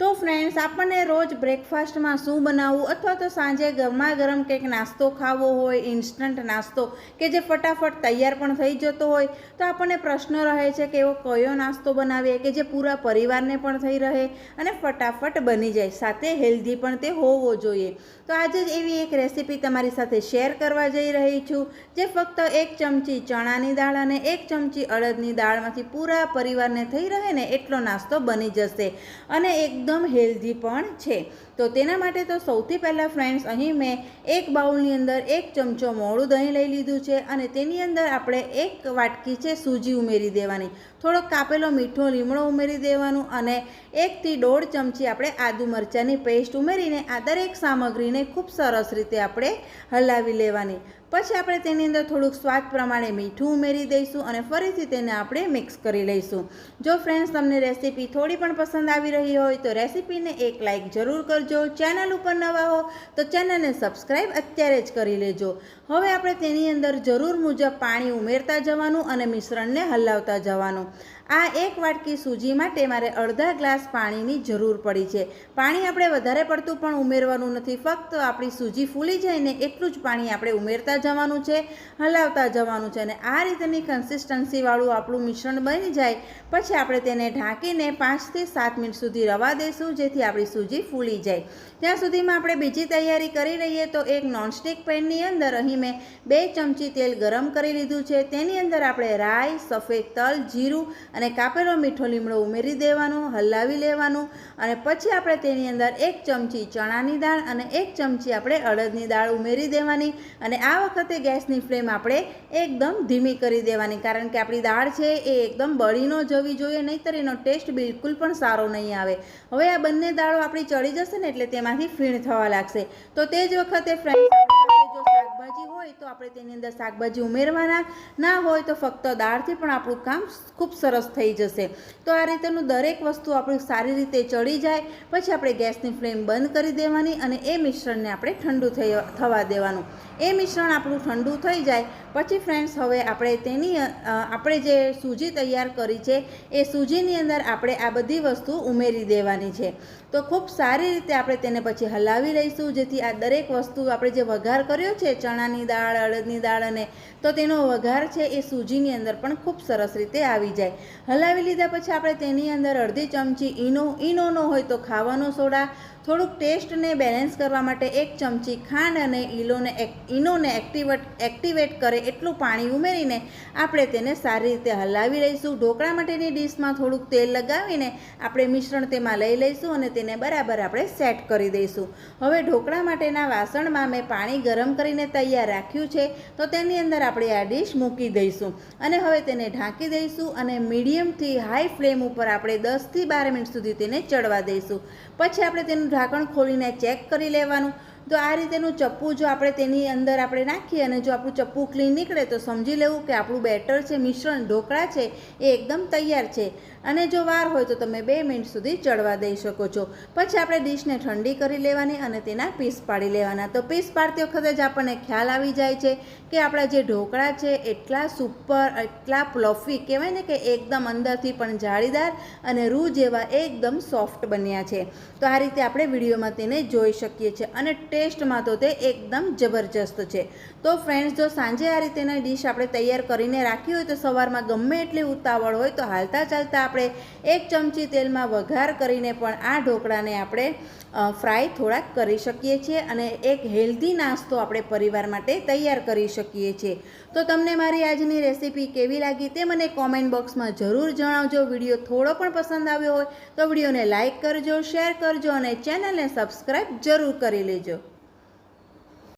તો ફ્રેન્ડ્સ આપણને રોજ બ્રેકફાસ્ટમાં શું બનાવવું અથવા તો સાંજે ગરમા ગરમ કંઈક નાસ્તો ખાવો હોય ઇન્સ્ટન્ટ નાસ્તો કે જે ફટાફટ તૈયાર પણ થઈ જતો હોય, તો આપણને પ્રશ્ન રહે છે કે એવો કયો નાસ્તો બનાવીએ કે જે પૂરા પરિવારને પણ થઈ રહે અને ફટાફટ બની જાય, સાથે હેલ્ધી પણ તે હોવો જોઈએ. તો આજે જ એવી એક રેસીપી તમારી સાથે શેર કરવા જઈ રહી છું, જે ફક્ત એક ચમચી ચણાની દાળ અને એક ચમચી અડદની દાળમાંથી પૂરા પરિવારને થઈ રહે ને એટલો નાસ્તો બની જશે. અને એકદમ હેલ્ધી પણ છે. તો તેના માટે તો સૌથી પહેલાં ફ્રેન્ડ્સ, અહીં મેં એક બાઉલની અંદર એક ચમચો મોળું દહીં લઈ લીધું છે અને તેની અંદર આપણે એક વાટકી છે સૂજી ઉમેરી દેવાની. થોડોક કાપેલો મીઠો લીમડો ઉમેરી દેવાનું અને એકથી દોઢ ચમચી આપણે આદુ મરચાંની પેસ્ટ ઉમેરીને આ દરેક સામગ્રીને ખૂબ સરસ રીતે આપણે હલાવી લેવાની. પછી આપણે તેની અંદર થોડુંક સ્વાદ પ્રમાણે મીઠું ઉમેરી દઈશું અને ફરીથી તેને આપણે મિક્સ કરી લઈશું. જો ફ્રેન્ડ્સ તમને રેસીપી થોડી પણ પસંદ આવી રહી હોય તો રેસીપીને એક લાઇક જરૂર કરજો. ચેનલ ઉપર નવા હો તો ચેનલને સબસ્ક્રાઈબ અત્યારે જ કરી લેજો. હવે આપણે તેની અંદર જરૂર મુજબ પાણી ઉમેરતા જવાનું અને મિશ્રણને હલાવતા જવાનું. આ એક વાટકી સૂજી માટે મારે અડધા ગ્લાસ પાણીની જરૂર પડી છે. પાણી આપણે વધારે પડતું પણ ઉમેરવાનું નથી. ફક્ત આપણી સૂજી ફૂલી જાય ને એટલું જ પાણી આપણે ઉમેરતા જવાનું છે, હલાવતા જવાનું છે અને આ રીતની કન્સિસ્ટન્સીવાળું આપણું મિશ્રણ બની જાય, પછી આપણે તેને ઢાંકીને પાંચથી સાત મિનિટ સુધી રવા દઈશું, જેથી આપણી સૂજી ફૂલી જાય. ત્યાં સુધીમાં આપણે બીજી તૈયારી કરી રહીએ તો એક નોનસ્ટિક પેનની અંદર અહીં મેં બે ચમચી તેલ ગરમ કરી લીધું છે. તેની અંદર આપણે રાઈ, સફેદ તલ, જીરું અને કાપેલો મીઠો લીમડો ઉમેરી દેવાનો, હલાવી લેવાનું અને પછી આપણે તેની અંદર એક ચમચી ચણાની દાળ અને એક ચમચી આપણે અડદની દાળ ઉમેરી દેવાની અને આ વખતે ગેસની ફ્લેમ આપણે એકદમ ધીમી કરી દેવાની, કારણ કે આપણી દાળ છે એ એકદમ બળી ન જવી જોઈએ, નહીંતર એનો ટેસ્ટ બિલકુલ પણ સારો નહીં આવે. હવે આ બંને દાળો આપણી ચડી જશે ને એટલે તેમાંથી ફીણ થવા લાગશે. તો તે જ વખતે ફ્રેન્ડ હોય તો આપણે તેની અંદર શાકભાજી ઉમેરવાના. ના હોય તો ફક્ત દાળથી પણ આપણું કામ ખૂબ સરસ થઈ જશે. તો આ રીતેનું દરેક વસ્તુ આપણું સારી રીતે ચડી જાય. પછી આપણે ગેસની ફ્લેમ બંધ કરી દેવાની અને એ મિશ્રણને આપણે ઠંડુ થઈ થવા દેવાનું. એ મિશ્રણ આપણું ઠંડુ થઈ જાય. પછી ફ્રેન્ડ્સ, હવે આપણે તેની આપણે જે સૂજી તૈયાર કરી છે, એ સૂજીની અંદર આપણે આ બધી વસ્તુ ઉમેરી દેવાની છે. તો ખૂબ સારી રીતે આપણે તેને પછી હલાવી લઈશું, જેથી આ દરેક વસ્તુ આપણે જે વઘાર કર્યો છે, ચણાની દાળ અડદની દાળ અને તો તેનો વઘાર છે, એ સૂજીની અંદર પણ ખૂબ સરસ રીતે આવી જાય. હલાવી લીધા પછી આપણે તેની અંદર અડધી ચમચી ઈનો ઈનોનો હોય તો ખાવાનો સોડા, થોડુંક ટેસ્ટને બેલેન્સ કરવા માટે એક ચમચી ખાંડ અને ઈલોને ઈનોને એક્ટિવેટ એક્ટિવેટ કરે એટલું પાણી ઉમેરીને આપણે તેને સારી રીતે હલાવી લઈશું. ઢોકળા માટેની ડીશમાં થોડુંક તેલ લગાવીને આપણે મિશ્રણ તેમાં લઈ લઈશું અને તેને બરાબર આપણે સેટ કરી દઈશું. હવે ઢોકળા માટેના વાસણમાં મેં પાણી ગરમ કરીને તૈયાર રાખ્યું છે, તો તેની અંદર આપણે આ ડીશ મૂકી દઈશું. અને હવે તેને ઢાંકી દઈશું અને મીડિયમથી હાઈ ફ્લેમ ઉપર આપણે દસથી બાર મિનિટ સુધી તેને ચડવા દઈશું. પછી આપણે તેનું ઢાંકણ ખોલીને ચેક કરી લેવાનું. તો આ રીતેનું ચપ્પુ જો આપણે તેની અંદર આપણે નાખીએ અને જો આપણું ચપ્પુ ક્લીન નીકળે તો સમજી લેવું કે આપણું બેટર છે, મિશ્રણ ઢોકળા છે, એ એકદમ તૈયાર છે. અને જો વાર હોય તો તમે બે મિનિટ સુધી ચડવા દઈ શકો છો. પછી આપણે ડીશને ઠંડી કરી લેવાની અને તેના પીસ પાડી લેવાના. તો પીસ પાડતી વખતે જ આપણને ખ્યાલ આવી જાય છે કે આપણા જે ઢોકળા છે, એટલા સુપર એટલા પ્લફી કહેવાય ને કે એકદમ અંદરથી પણ જાળીદાર અને રૂ જેવા એકદમ સોફ્ટ બન્યા છે. તો આ રીતે આપણે વિડીયોમાં તેને જોઈ શકીએ છીએ. અને ટેસ્ટમાં તો તે એકદમ જબરજસ્ત છે. તો ફ્રેન્ડ્સ જો સાંજે આ રીતેના ડીશ આપણે તૈયાર કરીને રાખી હોય તો સવારમાં ગમે એટલી ઉતાવળ હોય તો હાલતા ચાલતા આપણે એક ચમચી તેલમાં વઘાર કરીને પણ આ ઢોકળાને આપણે ફ્રાય થોડાક કરી શકીએ છીએ અને એક હેલ્ધી નાસ્તો આપણે પરિવાર માટે તૈયાર કરી શકીએ છીએ. તો તમને મારી આજની રેસીપી કેવી લાગી તે મને કોમેન્ટ બોક્સમાં જરૂર જણાવજો. વીડિયો થોડો પણ પસંદ આવ્યો હોય તો વિડીયોને લાઇક કરજો શેર કરજો અને ચેનલને સબસ્ક્રાઈબ જરૂર કરી લેજો.